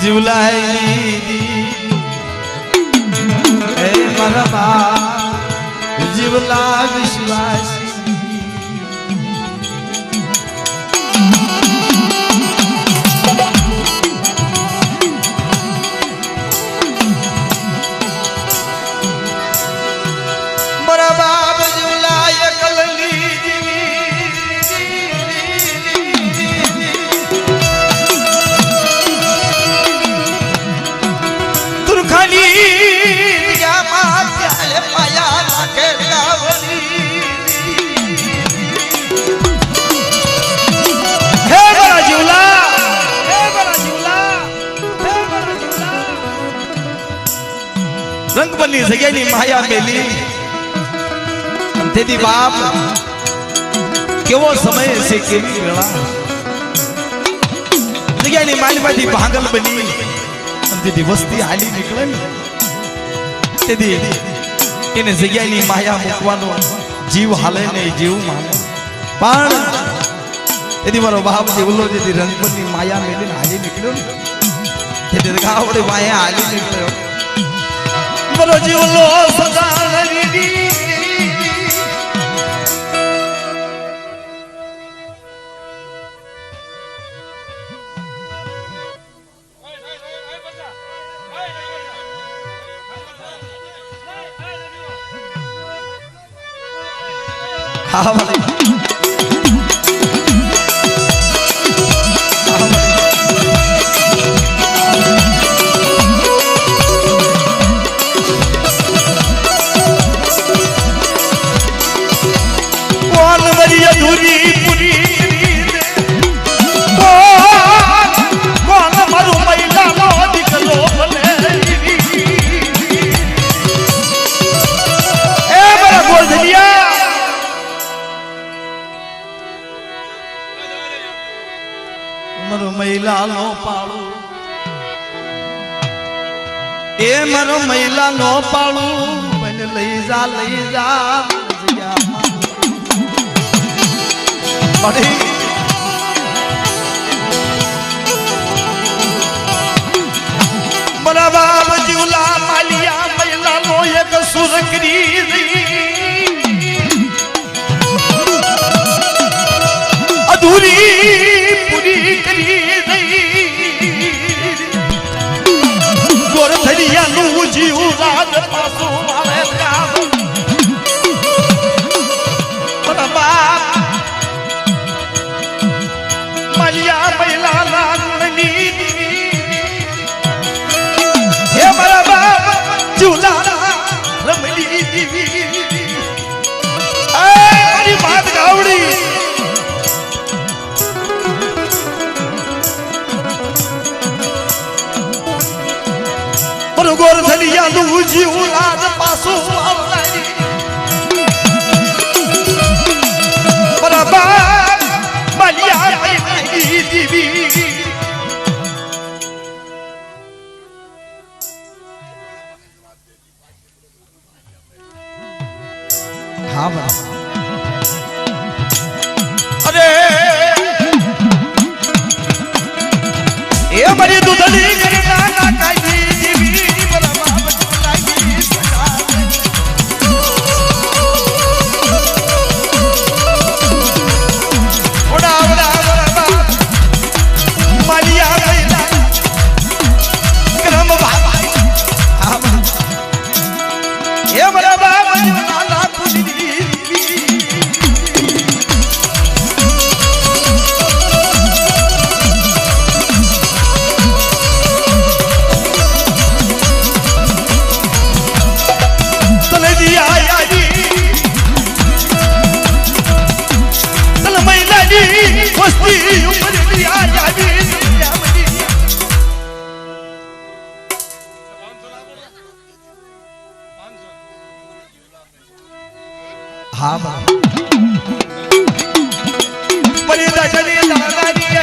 જીવલાઈ હે મરબા જીવલા વિશ્વાસ રંગબંધી જગ્યાની માયા મેલી તેથી બાપ કેવો સમય છે કેવી વેળા જગ્યાની માલમાંથી ભાંગલ બની તેથી વસ્તી હાલી નીકળે ને તેથી એને જગ્યાની માયા મૂકવાનો જીવ હાલે ને જીવ માને પણ તેથી મારો બાપ જેવલો જેથી રંગપરની માયા મેલીને હાલી નીકળ્યો ને તેથી ગાવડે માયા હાલી નીકળ્યો મારો જીવલો સદા રીડી હા મારો મહિલાનો પાળો એ મારો મહિલાનો પાળો મને લઈ જા લઈ જા જગ્યામાં. મળી મારા જીવલા માલિયા મહિલાનો એક સુર થલિયાનું જીવું લાજ પાછું બરાબર દીવી. હા બરાબર. અરે એ મારી દૂધની હા પણ એ દશની તારી